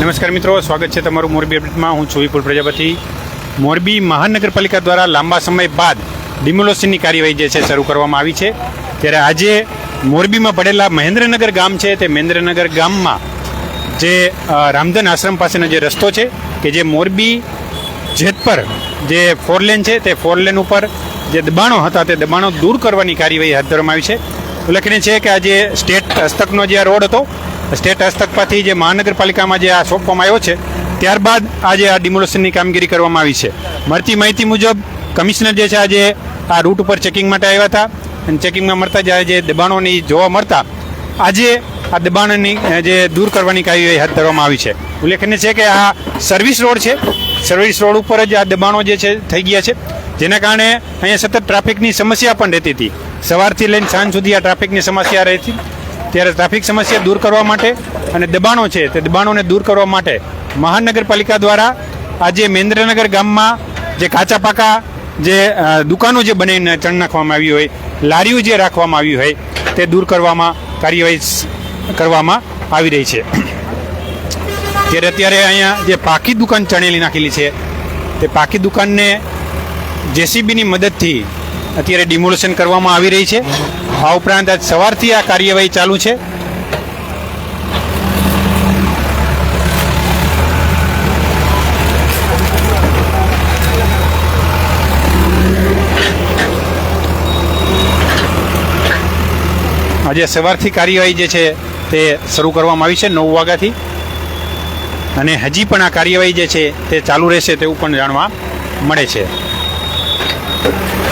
નમસ્કાર મિત્રો, સ્વાગત છે તમારું મોરબી અપડેટમાં. હું છું પ્રજાપતિ. મોરબી મહાનગરપાલિકા દ્વારા લાંબા સમય બાદ ડિમોલોશનની કાર્યવાહી જે છે શરૂ કરવામાં આવી છે. ત્યારે આજે મોરબીમાં પડેલા મહેન્દ્રનગર ગામ છે તે મહેન્દ્રનગર ગામમાં જે રામધન આશ્રમ પાસેનો જે રસ્તો છે કે જે મોરબી જેતપર જે ફોરલેન છે તે ફોરલેન ઉપર જે દબાણો હતા તે દબાણો દૂર કરવાની કાર્યવાહી હાથ ધરવામાં આવી છે. ઉલ્લેખનીય છે કે આજે સ્ટેટ હસ્તકનો જે આ રોડ હતો સ્ટેટ હસ્તક પરથી જે મહાનગરપાલિકામાં જે આ સોંપવામાં આવ્યો છે, ત્યારબાદ આજે આ ડિમોલેશનની કામગીરી કરવામાં આવી છે. મળતી માહિતી મુજબ, કમિશનર જે છે આજે આ રૂટ ઉપર ચેકિંગ માટે આવ્યા હતા. અને ચેકિંગમાં મળતા જ જે દબાણોની જોવા મળતા, આજે આ દબાણની જે દૂર કરવાની કાર્યવાહી હાથ ધરવામાં આવી છે. ઉલ્લેખનીય છે કે આ સર્વિસ રોડ છે. સર્વિસ રોડ ઉપર જ આ દબાણો જે છે થઈ ગયા છે. જેના કારણે અહીંયા સતત ટ્રાફિકની સમસ્યા પણ રહેતી હતી. સવારથી લઈને સાંજ સુધી આ ટ્રાફિકની સમસ્યા રહેતી. ત્યારે ટ્રાફિક સમસ્યા દૂર કરવા માટે અને દબાણો છે, તે દબાણોને દૂર કરવા માટે મહાનગરપાલિકા દ્વારા આજે મહેન્દ્રનગર ગામમાં જે કાચા પાકા જે દુકાનો જે બનાવીને ચણ નાખવામાં આવી હોય, લારીઓ જે રાખવામાં આવી હોય, તે દૂર કરવામાં કાર્યવાહી કરવામાં આવી રહી છે. ત્યારે અત્યારે અહીંયા જે પાકી દુકાન ચણેલી નાખેલી છે, તે પાકી દુકાનને જેસીબીની મદદથી અત્યારે ડિમોલેશન કરવામાં આવી રહી છે. આ ઉપરાંત આજ સવારથી આ કાર્યવાહી ચાલુ છે. આજે સવારથી કાર્યવાહી જે છે તે શરૂ કરવામાં આવી છે નવ વાગ્યાથી. અને હજી પણ આ કાર્યવાહી જે છે તે ચાલુ રહેશે તેવું પણ જાણવા મળે છે.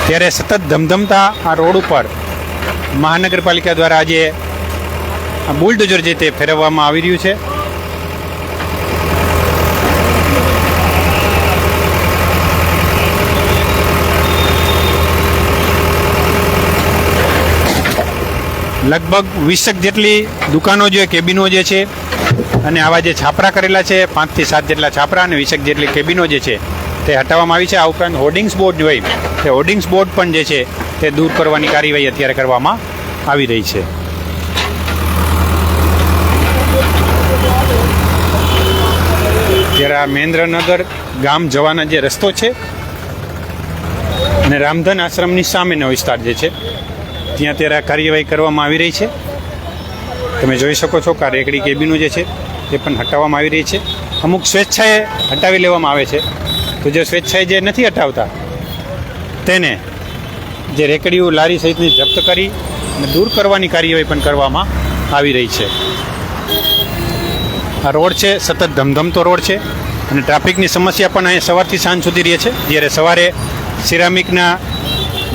ત્યારે સતત ધમધમતા આ રોડ ઉપર મહાનગરપાલિકા દ્વારા આજે બુલડોઝર જે તે ફેરવવામાં આવી રહ્યું છે. લગભગ વીસક જેટલી દુકાનો જે કેબિનો જે છે અને આવા જે છાપરા કરેલા છે પાંચથી સાત જેટલા છાપરા અને વીસક જેટલી કેબિનો જે છે તે હટાવવામાં આવી છે. આ ઉપરાંત હોર્ડિંગ્સ બોર્ડ હોય તે હોર્ડિંગ્સ બોર્ડ પણ જે છે તે દૂર કરવાની કાર્યવાહી અત્યારે કરવામાં આવી રહી છે. ત્યારે આ મહેન્દ્રનગર ગામ જવાના જે રસ્તો છે અને રામધન આશ્રમની સામેનો વિસ્તાર જે છે, ત્યાં અત્યારે આ કાર્યવાહી કરવામાં આવી રહી છે. તમે જોઈ શકો છો કે આ રેકડી કેબિનો જે છે તે પણ હટાવવામાં આવી રહી છે. અમુક સ્વેચ્છાએ હટાવી લેવામાં આવે છે. તો જે સ્વેચ્છાએ જે નથી હટાવતા, તેને જે રેકડીઓ લારી સહિતની જપ્ત કરી અને દૂર કરવાની કાર્યવાહી પણ કરવામાં આવી રહી છે. આ રોડ છે, સતત ધમધમતો રોડ છે અને ટ્રાફિકની સમસ્યા પણ અહીં સવારથી સાંજ સુધી રહે છે. જ્યારે સવારે સિરામિકના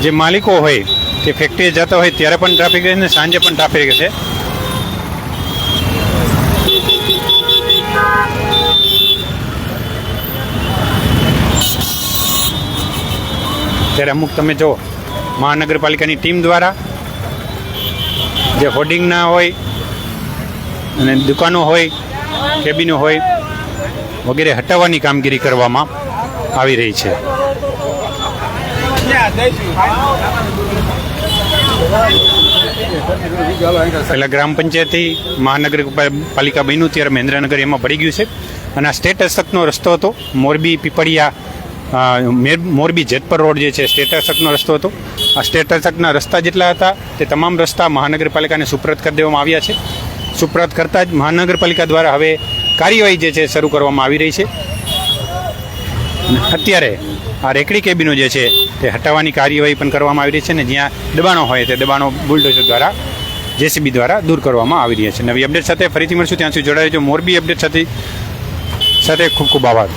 જે માલિકો હોય, તે ફેક્ટરીએ જતા હોય, ત્યારે પણ ટ્રાફિક રહે અને સાંજે પણ ટ્રાફિક છે. ત્યારે અમુક તમે જો મહાનગરપાલિકાની ટીમ દ્વારા જે હોર્ડિંગના હોય અને દુકાનો હોય કેબિનો હોય વગેરે હટાવવાની કામગીરી કરવામાં આવી રહી છે. પહેલાં ગ્રામ પંચાયતથી મહાનગરપાલિકા બન્યું, ત્યારે મહેન્દ્રનગર એમાં પડી ગયું છે. અને આ સ્ટેટ હસ્તકનો રસ્તો હતો મોરબી, પીપળિયા મોરબી જેતપર રોડ જે છે સ્ટેટસકનો રસ્તો હતો. આ સ્ટેટ રસ્તા જેટલા હતા, તે તમામ રસ્તા મહાનગરપાલિકાને સુપ્રત કરી દેવામાં આવ્યા છે. સુપ્રત કરતાં જ મહાનગરપાલિકા દ્વારા હવે કાર્યવાહી જે છે, શરૂ કરવામાં આવી રહી છે. અત્યારે આ રેકડી કેબિનો જે છે, તે હટાવવાની કાર્યવાહી પણ કરવામાં આવી રહી છે અને જ્યાં દબાણો હોય તે દબાણો બુલડોઝર દ્વારા જેસીબી દ્વારા દૂર કરવામાં આવી રહ્યા છે. નવી અપડેટ સાથે ફરીથી મળશું. ત્યાં સુધી જોડાઈ રહેજો. મોરબી અપડેટ સાથે સાથે ખૂબ ખૂબ આભાર.